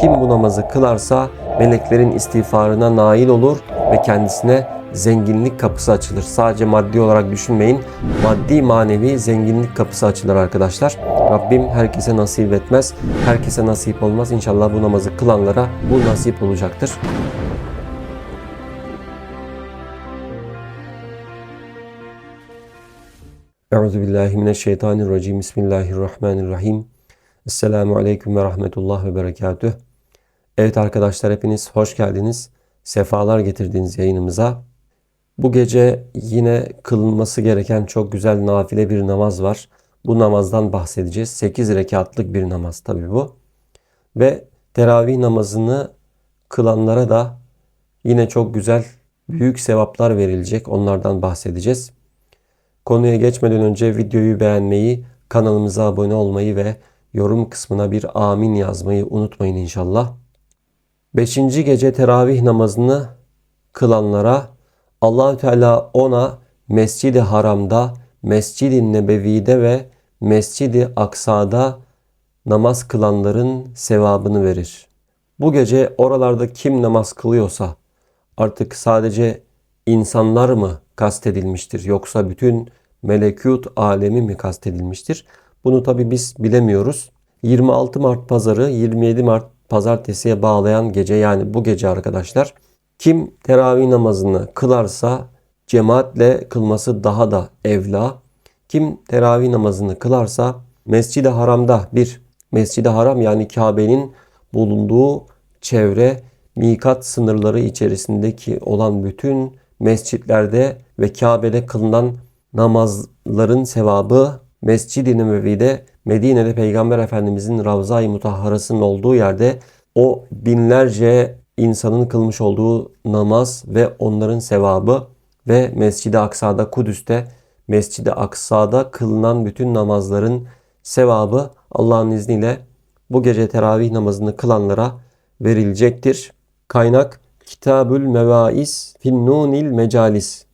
Kim bu namazı kılarsa meleklerin istiğfarına nail olur ve kendisine zenginlik kapısı açılır. Sadece maddi olarak düşünmeyin. Maddi manevi zenginlik kapısı açılır arkadaşlar. Rabbim herkese nasip etmez. Herkese nasip olmaz. İnşallah bu namazı kılanlara bu nasip olacaktır. Euzu billahi mineşşeytanirracim. Bismillahirrahmanirrahim. Esselamu aleyküm ve rahmetullah ve berekatüh. Evet arkadaşlar hepiniz hoş geldiniz. Sefalar getirdiğiniz yayınımıza. Bu gece yine kılınması gereken çok güzel nafile bir namaz var. Bu namazdan bahsedeceğiz. 8 rekatlık bir namaz tabi bu. Ve teravih namazını kılanlara da yine çok güzel büyük sevaplar verilecek. Onlardan bahsedeceğiz. Konuya geçmeden önce videoyu beğenmeyi, kanalımıza abone olmayı ve yorum kısmına bir amin yazmayı unutmayın inşallah. Beşinci gece teravih namazını kılanlara Allahü Teala ona Mescid-i Haram'da, Mescid-i Nebevi'de ve Mescid-i Aksa'da namaz kılanların sevabını verir. Bu gece oralarda kim namaz kılıyorsa artık sadece insanlar mı kastedilmiştir yoksa bütün melekut alemi mi kastedilmiştir? Bunu tabi biz bilemiyoruz. 26 Mart pazarı 27 Mart pazartesiye bağlayan gece yani bu gece arkadaşlar kim teravih namazını kılarsa cemaatle kılması daha da evla. Kim teravih namazını kılarsa Mescid-i Haram'da bir Mescid-i Haram yani Kabe'nin bulunduğu çevre mikat sınırları içerisindeki olan bütün mescitlerde ve Kabe'de kılınan namazların sevabı Mescid-i Nebevi'de Medine'de Peygamber Efendimizin Ravza-i Mutahharası'nın olduğu yerde o binlerce insanın kılmış olduğu namaz ve onların sevabı ve Mescid-i Aksa'da Kudüs'te Mescid-i Aksa'da kılınan bütün namazların sevabı Allah'ın izniyle bu gece teravih namazını kılanlara verilecektir. Kaynak Kitabül Mevaiz Finnunil Mecalis.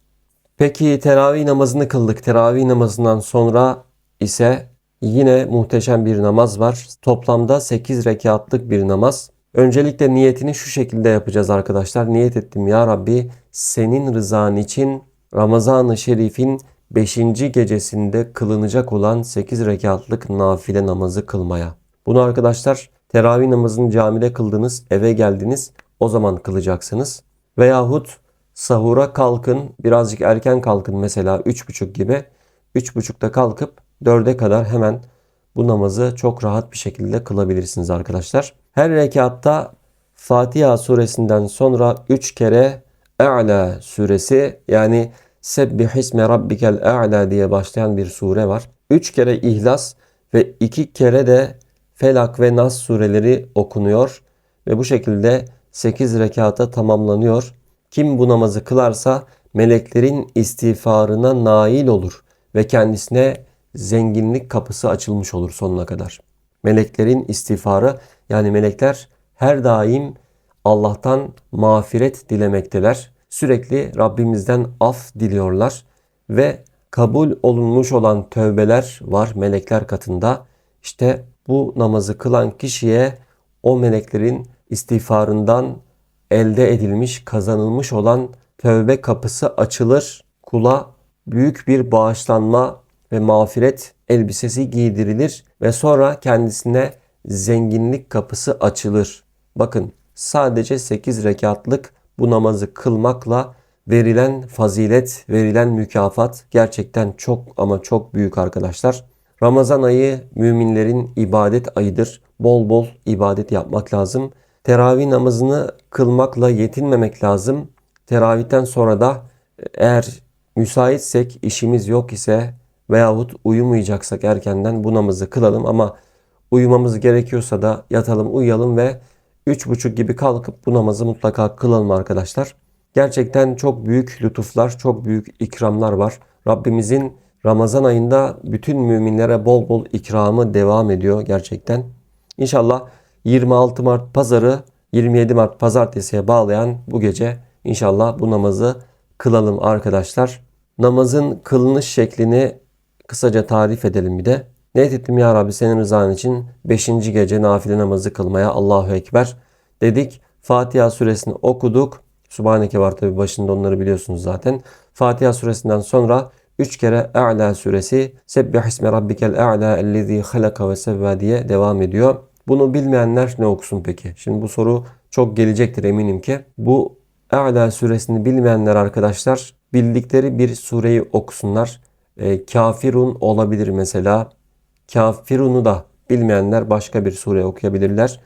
Peki teravih namazını kıldık. Teravih namazından sonra ise yine muhteşem bir namaz var. Toplamda 8 rekatlık bir namaz. Öncelikle niyetini şu şekilde yapacağız arkadaşlar. Niyet ettim ya Rabbi senin rızan için Ramazan-ı Şerif'in 5. gecesinde kılınacak olan 8 rekatlık nafile namazı kılmaya. Bunu arkadaşlar teravih namazını camide kıldınız, eve geldiniz o zaman kılacaksınız. Veyahut sahura kalkın, birazcık erken kalkın mesela 3.30 gibi. 3.30'da kalkıp 4'e kadar hemen bu namazı çok rahat bir şekilde kılabilirsiniz arkadaşlar. Her rekatta Fatiha suresinden sonra 3 kere E'la suresi yani Sebbihisme Rabbikel E'la diye başlayan bir sure var. 3 kere İhlas ve 2 kere de Felak ve Nas sureleri okunuyor ve bu şekilde 8 rekata tamamlanıyor. Kim bu namazı kılarsa meleklerin istiğfarına nail olur ve kendisine zenginlik kapısı açılmış olur sonuna kadar. Meleklerin istiğfarı yani melekler her daim Allah'tan mağfiret dilemekteler. Sürekli Rabbimizden af diliyorlar ve kabul olunmuş olan tövbeler var melekler katında. İşte bu namazı kılan kişiye o meleklerin istiğfarından elde edilmiş, kazanılmış olan tövbe kapısı açılır. Kula büyük bir bağışlanma ve mağfiret elbisesi giydirilir ve sonra kendisine zenginlik kapısı açılır. Bakın sadece 8 rekatlık bu namazı kılmakla verilen fazilet, verilen mükafat gerçekten çok ama çok büyük arkadaşlar. Ramazan ayı müminlerin ibadet ayıdır. Bol bol ibadet yapmak lazım. Teravih namazını kılmakla yetinmemek lazım. Teravihten sonra da eğer müsaitsek, işimiz yok ise veyahut uyumayacaksak erkenden bu namazı kılalım ama uyumamız gerekiyorsa da yatalım, uyuyalım ve 3.30 gibi kalkıp bu namazı mutlaka kılalım arkadaşlar. Gerçekten çok büyük lütuflar, çok büyük ikramlar var. Rabbimizin Ramazan ayında bütün müminlere bol bol ikramı devam ediyor gerçekten. İnşallah 26 Mart pazarı 27 Mart pazartesiye bağlayan bu gece inşallah bu namazı kılalım arkadaşlar. Namazın kılınış şeklini kısaca tarif edelim bir de. Niyet ettim ya Rabbi senin rızan için 5. gece nafile namazı kılmaya Allahu Ekber dedik. Fatiha suresini okuduk. Subhaneke var tabi başında onları biliyorsunuz zaten. Fatiha suresinden sonra 3 kere A'la suresi Sebbih isme rabbikel a'la ellezî halaka ve sevva diye devam ediyor. Bunu bilmeyenler ne okusun peki? Şimdi bu soru çok gelecektir eminim ki. Bu A'la suresini bilmeyenler arkadaşlar bildikleri bir sureyi okusunlar. E, kafirun olabilir mesela. Kafirun'u da bilmeyenler başka bir sure okuyabilirler.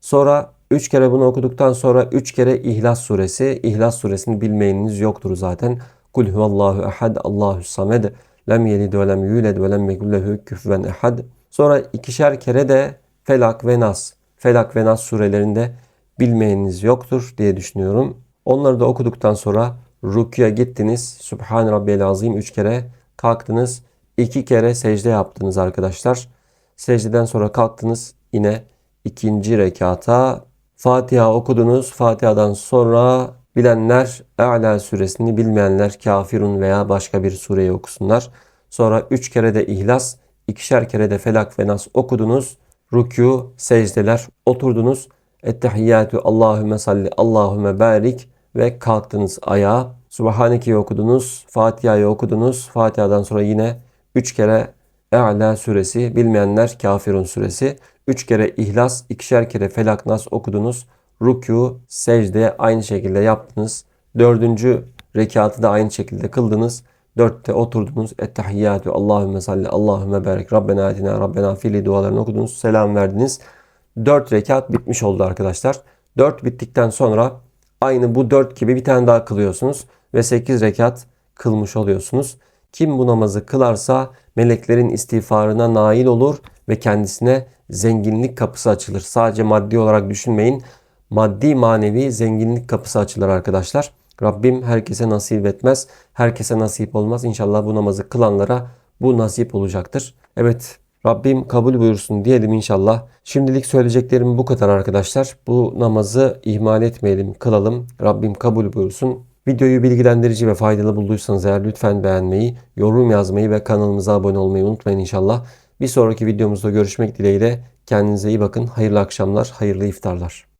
Sonra 3 kere bunu okuduktan sonra 3 kere İhlas suresi. İhlas suresini bilmeyeniniz yoktur zaten. Kul huvallahu ehad, Allahu samed, lem yelid ve lem yuled ve lem yekun lehu küfüven ehad. Sonra ikişer kere de Felak ve Nas. Felak ve Nas surelerinde bilmeyeniniz yoktur diye düşünüyorum. Onları da okuduktan sonra rukuya gittiniz. Subhan Rabbiyel Azim 3 kere kalktınız. 2 kere secde yaptınız arkadaşlar. Secdeden sonra kalktınız yine ikinci rekata Fatiha okudunuz. Fatiha'dan sonra bilenler A'la suresini bilmeyenler Kafirun veya başka bir sureyi okusunlar. Sonra üç kere de İhlas, ikişer kere de Felak ve Nas okudunuz. Rükû, secdeler, oturdunuz. Ettehiyyatü Allahümme salli, Allahümme barik ve kalktınız ayağa. Subhaneke'yi okudunuz, Fatiha'yı okudunuz. Fatiha'dan sonra yine üç kere E'la suresi, bilmeyenler Kafirun suresi. Üç kere İhlas, ikişer kere Felak Nas okudunuz. Rükû, secde aynı şekilde yaptınız. Dördüncü rekatı da aynı şekilde kıldınız. Dörtte oturdunuz. Ettehiyyatü Allahümme salli Allahümme berek Rabbena atina Rabbena fili dualarını okudunuz. Selam verdiniz. Dört rekat bitmiş oldu arkadaşlar. Dört bittikten sonra aynı bu dört gibi bir tane daha kılıyorsunuz. Ve sekiz rekat kılmış oluyorsunuz. Kim bu namazı kılarsa meleklerin istiğfarına nail olur ve kendisine zenginlik kapısı açılır. Sadece maddi olarak düşünmeyin. Maddi manevi zenginlik kapısı açılır arkadaşlar. Rabbim herkese nasip etmez. Herkese nasip olmaz. İnşallah bu namazı kılanlara bu nasip olacaktır. Evet Rabbim kabul buyursun diyelim inşallah. Şimdilik söyleyeceklerim bu kadar arkadaşlar. Bu namazı ihmal etmeyelim, kılalım. Rabbim kabul buyursun. Videoyu bilgilendirici ve faydalı bulduysanız eğer lütfen beğenmeyi, yorum yazmayı ve kanalımıza abone olmayı unutmayın inşallah. Bir sonraki videomuzda görüşmek dileğiyle kendinize iyi bakın. Hayırlı akşamlar, hayırlı iftarlar.